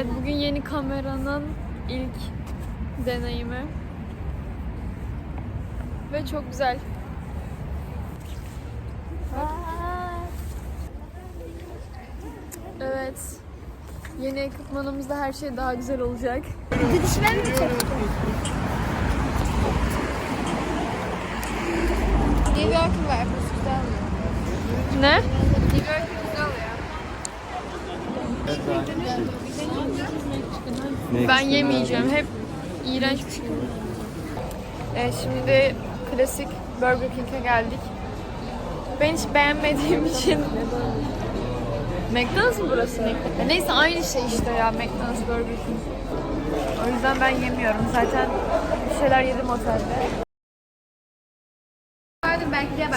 Tayvan ilk deneyimi. Ve çok güzel. Evet. Yeni ekipmanımızda her şey daha güzel olacak. Gidişime mi çekti? New York'un var. Ne? Ben yemeyeceğim. Hep iğrenç bir şey. Evet, şimdi klasik Burger King'e geldik. Ben hiç beğenmediğim için McDonald's mı burası? Ya neyse aynı şey işte ya McDonald's Burger King. O yüzden ben yemiyorum. Zaten bir şeyler yedim otelde.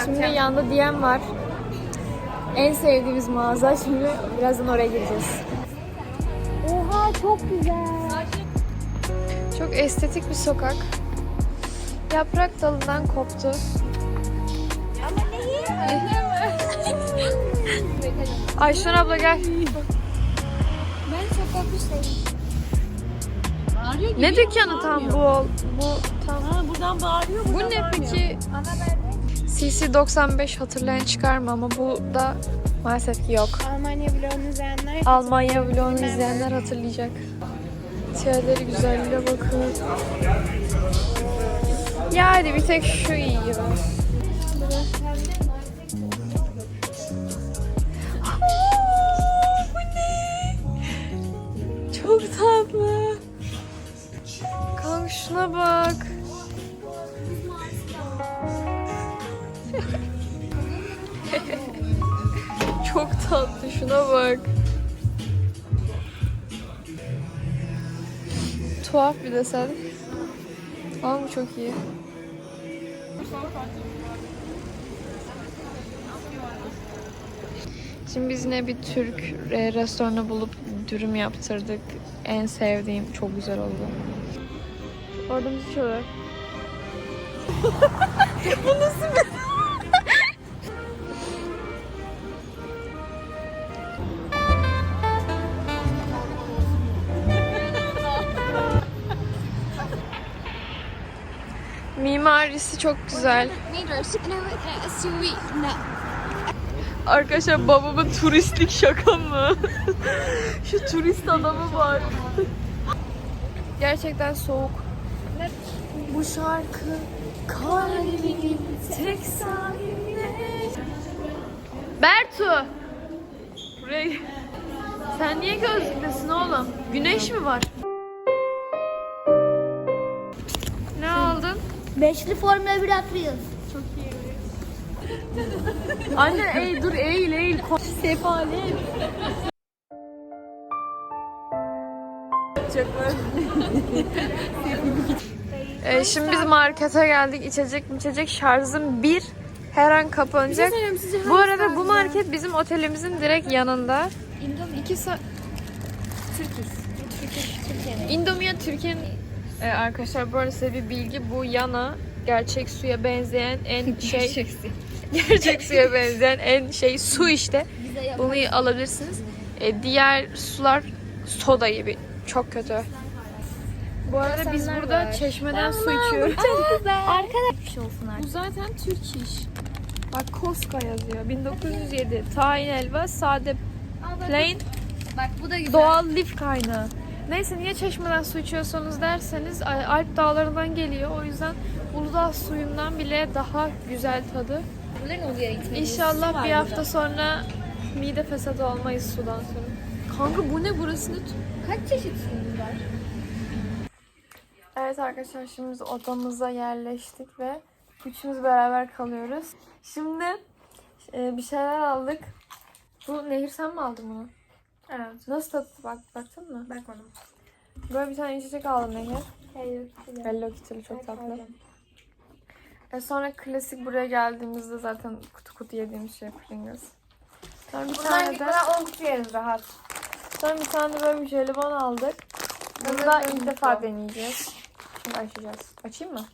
Şimdi yanında DM var. En sevdiğimiz mağaza. Şimdi birazdan oraya gireceğiz. Oha çok güzel. Çok estetik bir sokak. Yaprak dalından koptu. Ama neyi? Ayşen abla gel. Ben. Bağırıyor gibi Ne ama dükkanı tam bu? bağırmıyor. Bu tam. Ha, buradan bağırıyor, Bu buradan ne bağırmıyor. peki? Ana verdi. CC 95 hatırlayan çıkar mı ama bu da maalesef ki yok. Almanya vlogunu izleyenler. Almanya vlogunu izleyenler hatırlayacak. Tiyerleri güzelliğe bakın. Ya hadi bir tek şu iyi ne? Çok tatlı. Kanka şuna bak. Çok tatlı şuna bak. Tuhaf bir desen. Ama bu çok iyi. Şimdi biz yine bir Türk restoranı bulup dürüm yaptırdık. En sevdiğim çok güzel oldu. Orada müzik çalıyor. bu nasıl bir... Mimarisi çok güzel. Arkadaşlar babamın turistlik şaka mı? Şu turist adamı var. Gerçekten soğuk. Bu şarkı kalbimin tek sahibi. Bertu! Buraya. Sen niye gözlüklesin oğlum? Güneş mi var? Beşli Formula 1 atıyoruz. Anne ey dur eğil eğil. Sefalet. Ee, şimdi biz markete geldik. İçecek içecek şarjım bir. Her an kapanacak. Bu arada bu market bizim otelimizin direkt yanında. Indomie 2 saat. Indomie Türkiye'nin Ee, arkadaşlar bu arada size bir bilgi bu yana gerçek suya benzeyen en şey gerçek suya benzeyen en şey su işte. Bunu alabilirsiniz. Ee, diğer sular soda gibi. Çok kötü. Bu arada biz burada çeşmeden su içiyoruz. Arkadaş olsun Bu zaten Türk iş. Bak Koska yazıyor. 1907. Tahin helva, sade plain, Bak bu da güzel. doğal lif kaynağı. Neyse niye çeşmeden su içiyorsanız derseniz Al- Alp dağlarından geliyor. O yüzden Uludağ suyundan bile daha güzel tadı. İnşallah bir hafta sonra mide fesatı olmayız sudan sonra. Kanka bu ne burası ne? Kaç çeşit suyumuz var? Evet arkadaşlar şimdi biz odamıza yerleştik ve üçümüz beraber kalıyoruz. Şimdi e, bir şeyler aldık. Bu Nehir sen mi aldın bunu? Evet. Nasıl tadı? Bak, baktın mı? Bakmadım. Böyle bir tane içecek aldım Nehir. Hayır. Hello Kitty'li çok tatlı. E sonra klasik buraya geldiğimizde zaten kutu kutu yediğimiz şey Pringles. Sonra bir tane de Bana 10 kutu yeriz rahat. sonra bir tane de böyle bir jelibon aldık. Bunu da ilk defa deneyeceğiz. Şimdi açacağız. Açayım mı?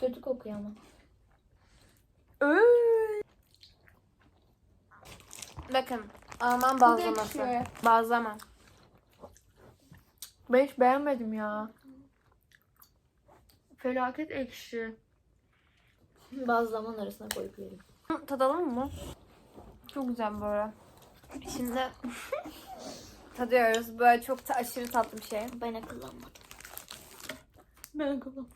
Kötü kokuyor ama. Bakın. Alman bazlaması. Bazlama. Ben hiç beğenmedim ya. Felaket ekşi. Bazlamanın arasına koyup yerim. Tadalım mı? Çok güzel böyle. Şimdi tadıyoruz. Böyle çok ta- aşırı tatlı bir şey. Ben akıllanmadım. Ben kullan.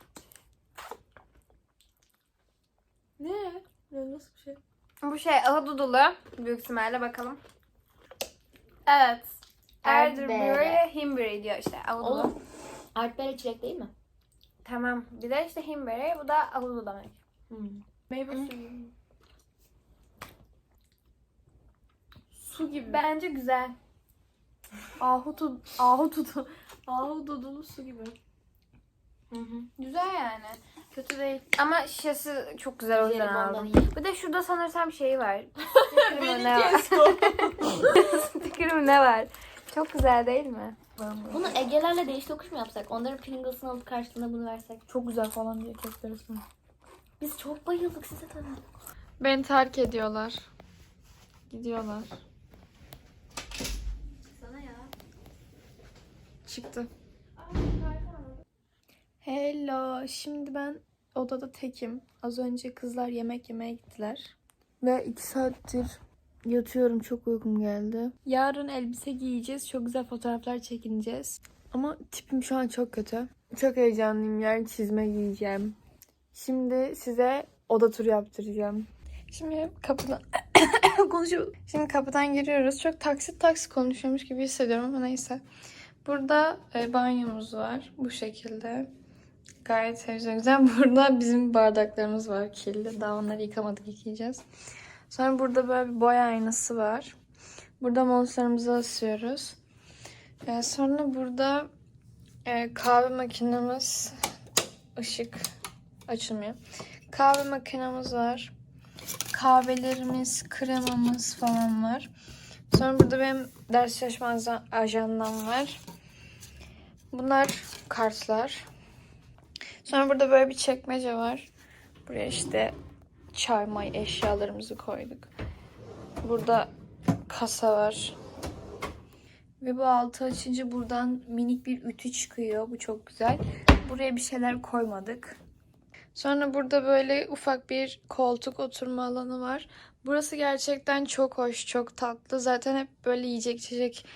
Ne? Ne nasıl bir şey? Bu şey ahududulu. Büyük ihtimalle bakalım. Evet. Elderberry, Himberry diyor işte ahududu. Oğlum. Artberry çilek değil mi? Tamam. Bir de işte Himberry. Bu da ahududu demek. Hmm. Meyve suyu. Su gibi. Bence güzel. Ahutu, ahutudu, ahududulu su gibi. Güzel yani. Kötü değil. Ama şişesi çok güzel o yüzden Jelibondan aldım. iyi. Bir de şurada sanırsam şey var. Sticker mı ne var? Mı ne var? Çok güzel değil mi? Bunu Ege'lerle değiş tokuş mu yapsak? Onların Pringles'ını alıp karşılığında bunu versek. Çok güzel falan diye ismi. Biz çok bayıldık size tabii. Beni terk ediyorlar. Gidiyorlar. Sana ya. Çıktı. Hello. Şimdi ben odada tekim. Az önce kızlar yemek yemeye gittiler. Ve iki saattir yatıyorum. Çok uykum geldi. Yarın elbise giyeceğiz. Çok güzel fotoğraflar çekineceğiz. Ama tipim şu an çok kötü. Çok heyecanlıyım. Yarın çizme giyeceğim. Şimdi size oda turu yaptıracağım. Şimdi kapıdan konuşuyoruz. Şimdi kapıdan giriyoruz. Çok taksit taksit konuşuyormuş gibi hissediyorum ama neyse. Burada e, banyomuz var. Bu şekilde. Gayet seveceğim. Güzel. Burada bizim bardaklarımız var kirli. Daha onları yıkamadık yıkayacağız. Sonra burada böyle bir boya aynası var. Burada montlarımızı asıyoruz. E, sonra burada e, kahve makinemiz ışık açılmıyor. Kahve makinemiz var. Kahvelerimiz, kremamız falan var. Sonra burada benim ders çalışma aja- ajandam var. Bunlar kartlar. Sonra burada böyle bir çekmece var. Buraya işte çay may eşyalarımızı koyduk. Burada kasa var. Ve bu altı açınca buradan minik bir ütü çıkıyor. Bu çok güzel. Buraya bir şeyler koymadık. Sonra burada böyle ufak bir koltuk oturma alanı var. Burası gerçekten çok hoş, çok tatlı. Zaten hep böyle yiyecek içecek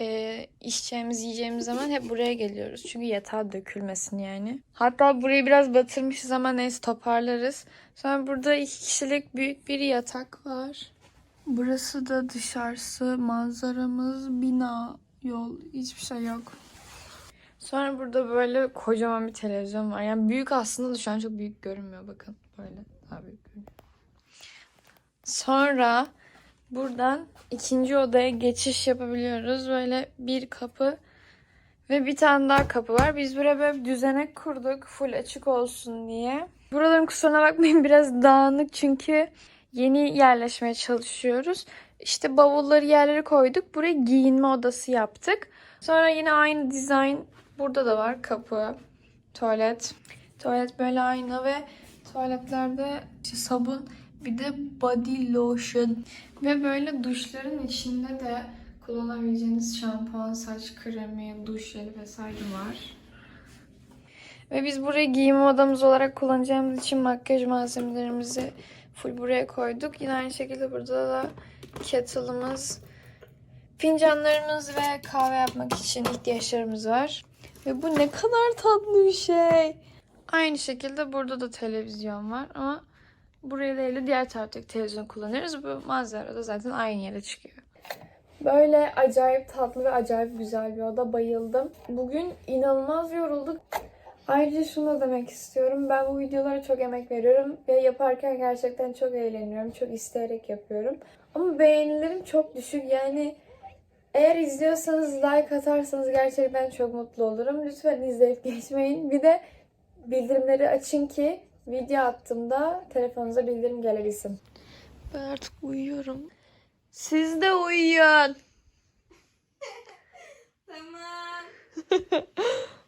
e, içeceğimiz, yiyeceğimiz zaman hep buraya geliyoruz. Çünkü yatağa dökülmesin yani. Hatta burayı biraz batırmışız ama neyse toparlarız. Sonra burada iki kişilik büyük bir yatak var. Burası da dışarısı, manzaramız, bina, yol, hiçbir şey yok. Sonra burada böyle kocaman bir televizyon var. Yani büyük aslında da şu an çok büyük görünmüyor bakın. Böyle daha büyük görünüyor. Sonra buradan ikinci odaya geçiş yapabiliyoruz. Böyle bir kapı ve bir tane daha kapı var. Biz buraya böyle düzenek kurduk. Full açık olsun diye. Buraların kusuruna bakmayın biraz dağınık çünkü yeni yerleşmeye çalışıyoruz. İşte bavulları yerlere koyduk. Buraya giyinme odası yaptık. Sonra yine aynı dizayn burada da var. Kapı, tuvalet. Tuvalet böyle aynı ve tuvaletlerde işte sabun bir de body lotion ve böyle duşların içinde de kullanabileceğiniz şampuan, saç kremi, duş jeli vesaire var. Ve biz burayı giyim odamız olarak kullanacağımız için makyaj malzemelerimizi full buraya koyduk. Yine aynı şekilde burada da kettle'ımız, fincanlarımız ve kahve yapmak için ihtiyaçlarımız var. Ve bu ne kadar tatlı bir şey. Aynı şekilde burada da televizyon var ama buraya de diğer taraftaki televizyon kullanıyoruz. Bu manzara da zaten aynı yere çıkıyor. Böyle acayip tatlı ve acayip güzel bir oda. Bayıldım. Bugün inanılmaz yorulduk. Ayrıca şunu da demek istiyorum. Ben bu videolara çok emek veriyorum ve yaparken gerçekten çok eğleniyorum. Çok isteyerek yapıyorum. Ama beğenilerim çok düşük. Yani eğer izliyorsanız like atarsanız gerçekten çok mutlu olurum. Lütfen izleyip geçmeyin. Bir de bildirimleri açın ki video attığımda telefonunuza bildirim gelebilsin. Ben artık uyuyorum. Siz de uyuyun. Tamam.